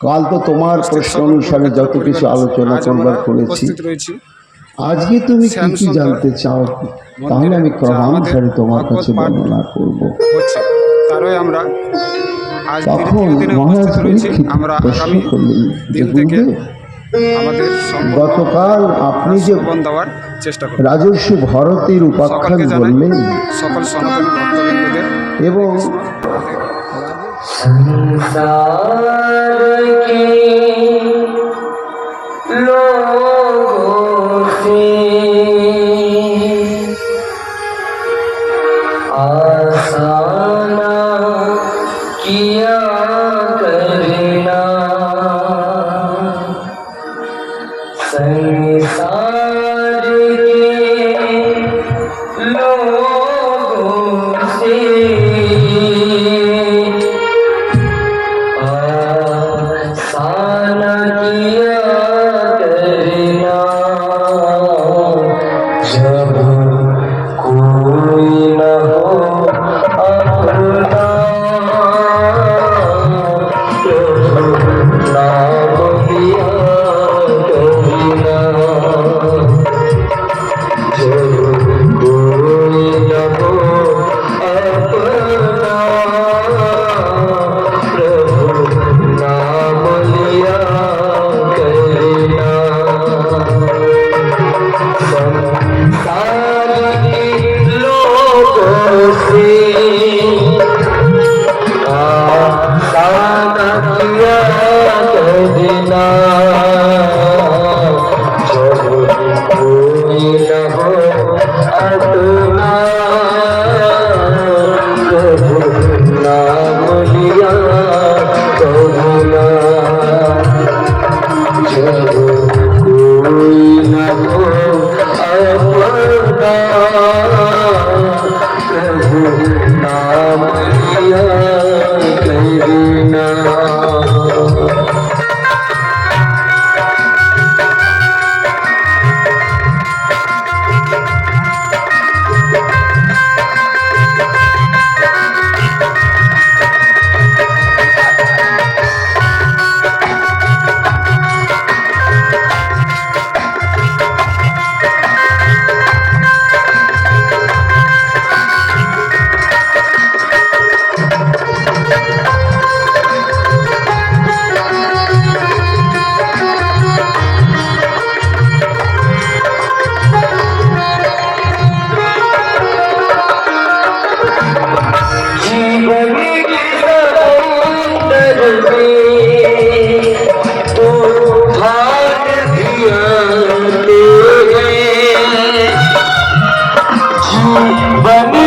কাল তো তোমার প্রশ্ন অনুসারে যত কিছু আলোচনা করবার করেছি। আজকে তুমি কি কি জানতে চাও? তাহলে আমি ক্রমানুসারে তোমার কাছে বর্ণনা করব। আমরা তখন মহারাজ পরীক্ষিত প্রশ্ন করলেন যে বুঝলে গতকাল আপনি যে রাজস্ব ভারতীর উপাখ্যান বললেন এবং संसार के लोगों से आसान Lord. Beni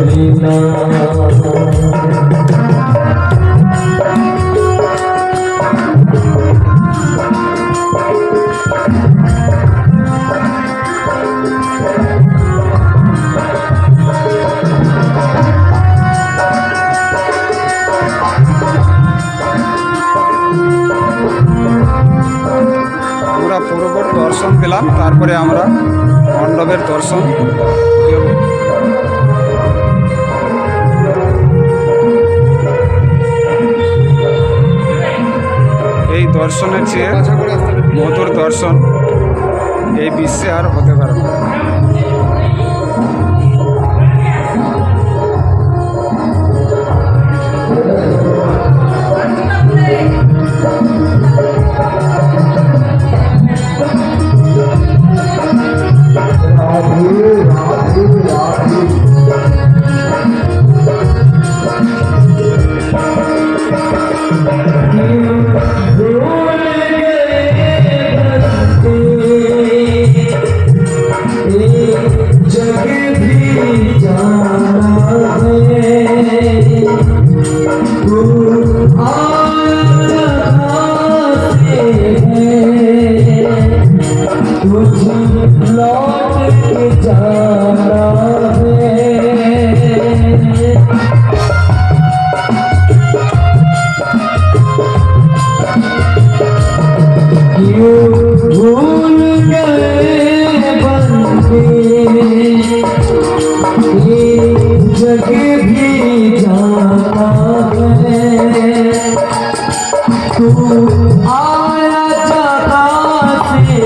আমরা পুরোপুর দর্শন পেলাম তারপরে আমরা মণ্ডপের দর্শন। দর্শনের চেয়ে মধুর দর্শন এই বিশ্বে আর হতে পারে না। भूल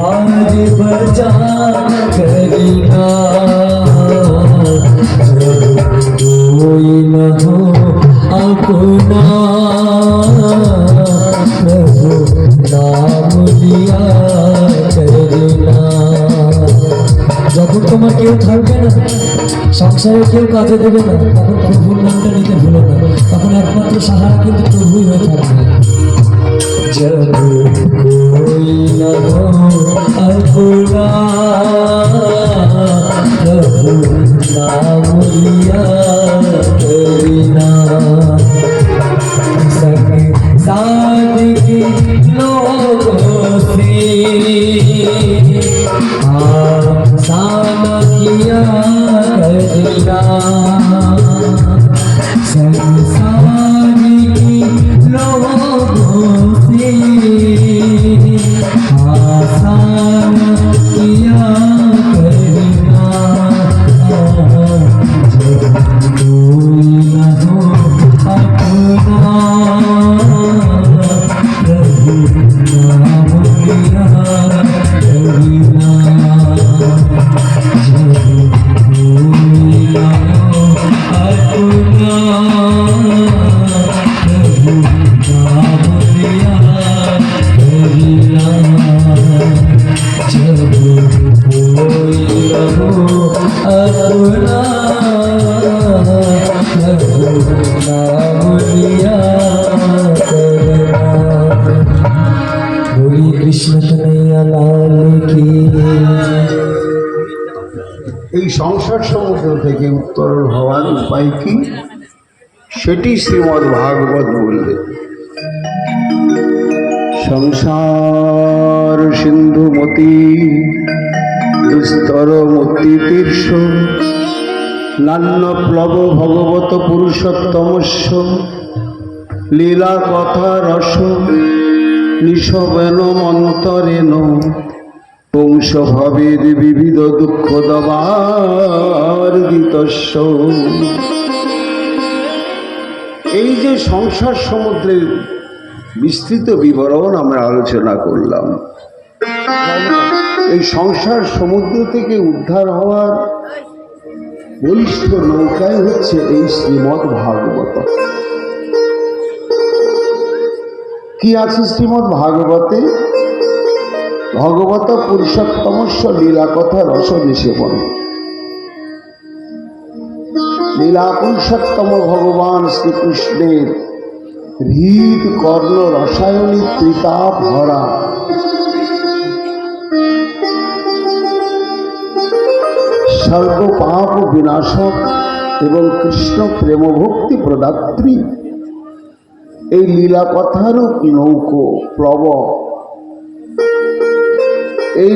बाग बचा करेगा जब कोई न हो अपना प्रभु नाम लिया करना যখন তোমার কেউ থাকবে না সংসারে কেউ কাজে দেবে না তখন প্রভুর নামটা নিতে ভুলো না তখন একমাত্র সাহারা কিন্তু প্রভুই হয়ে থাকবে जब कोई न हो आसान किया কৃষ্ণ কি? এই সংসার সমুদ্র থেকে উত্তরণ হওয়ার উপায় কি? সেটি শ্রীমদ ভাগবত বললেন সংসার সিন্ধু মতি দুস্তর মতি তীর্ষ, নান্য প্লব ভগবত পুরুষোত্তমস্য, লীলা কথা রস নিশবেন মন্তরেণ বংশভাবের বিবিধ দুঃখ দবার এই যে সংসার সমুদ্রের বিস্তৃত বিবরণ আমরা আলোচনা করলাম, এই সংসার সমুদ্র থেকে উদ্ধার হওয়ার বলিষ্ঠ নৌকায় হচ্ছে এই শ্রীমৎ ভাগবত। কি আছে শ্রীমৎ ভাগবতে? ভগবত পুরুষোত্তমস্য লীলা কথা রস নিষেবন লীলা পুরুষোত্তম ভগবান শ্রীকৃষ্ণের হৃদ কর্ণ রসায়নী ত্রিতা ভরা সর্ব পাপ বিনাশক এবং কৃষ্ণ প্রেম ভক্তি প্রদাত্রী এই লীলা কথারূপ নৌকো প্রব এই